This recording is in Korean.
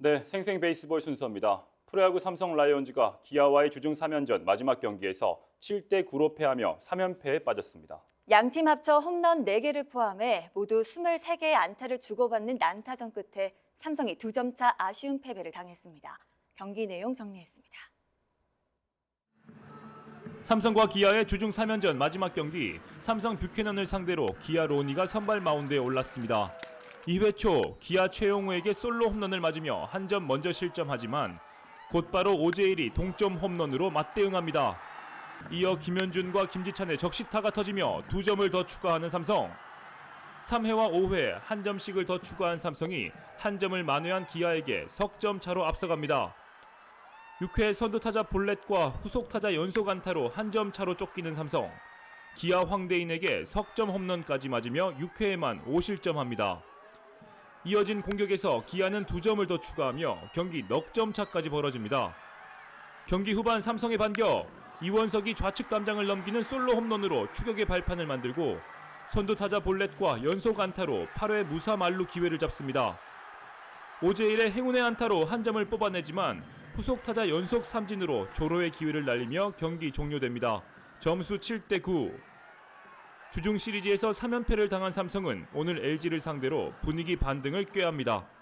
네, 생생 베이스볼 순서입니다. 프로야구 삼성 라이온즈가 기아와의 주중 3연전 마지막 경기에서 7대 9로 패하며 3연패에 빠졌습니다. 양팀 합쳐 홈런 4개를 포함해 모두 23개의 안타를 주고받는 난타전 끝에 삼성이 두점차 아쉬운 패배를 당했습니다. 경기 내용 정리했습니다. 삼성과 기아의 주중 3연전 마지막 경기 삼성 뷰캐넌을 상대로 기아 로니가 선발 마운드에 올랐습니다. 2회 초 기아 최용우에게 솔로 홈런을 맞으며 한 점 먼저 실점하지만 곧바로 오재일이 동점 홈런으로 맞대응합니다. 이어 김현준과 김지찬의 적시타가 터지며 두 점을 더 추가하는 삼성. 3회와 5회 한 점씩을 더 추가한 삼성이 한 점을 만회한 기아에게 석점 차로 앞서갑니다. 6회 선두타자 볼렛과 후속타자 연속 안타로 한 점 차로 쫓기는 삼성. 기아 황대인에게 석점 홈런까지 맞으며 6회에만 5실점합니다. 이어진 공격에서 기아는 두 점을 더 추가하며 경기 넉 점 차까지 벌어집니다. 경기 후반 삼성의 반격. 이원석이 좌측 담장을 넘기는 솔로 홈런으로 추격의 발판을 만들고 선두 타자 볼렛과 연속 안타로 8회 무사 만루 기회를 잡습니다. 오재일의 행운의 안타로 한 점을 뽑아내지만 후속 타자 연속 삼진으로 조로의 기회를 날리며 경기 종료됩니다. 점수 7대 9. 주중 시리즈에서 3연패를 당한 삼성은 오늘 LG를 상대로 분위기 반등을 꾀합니다.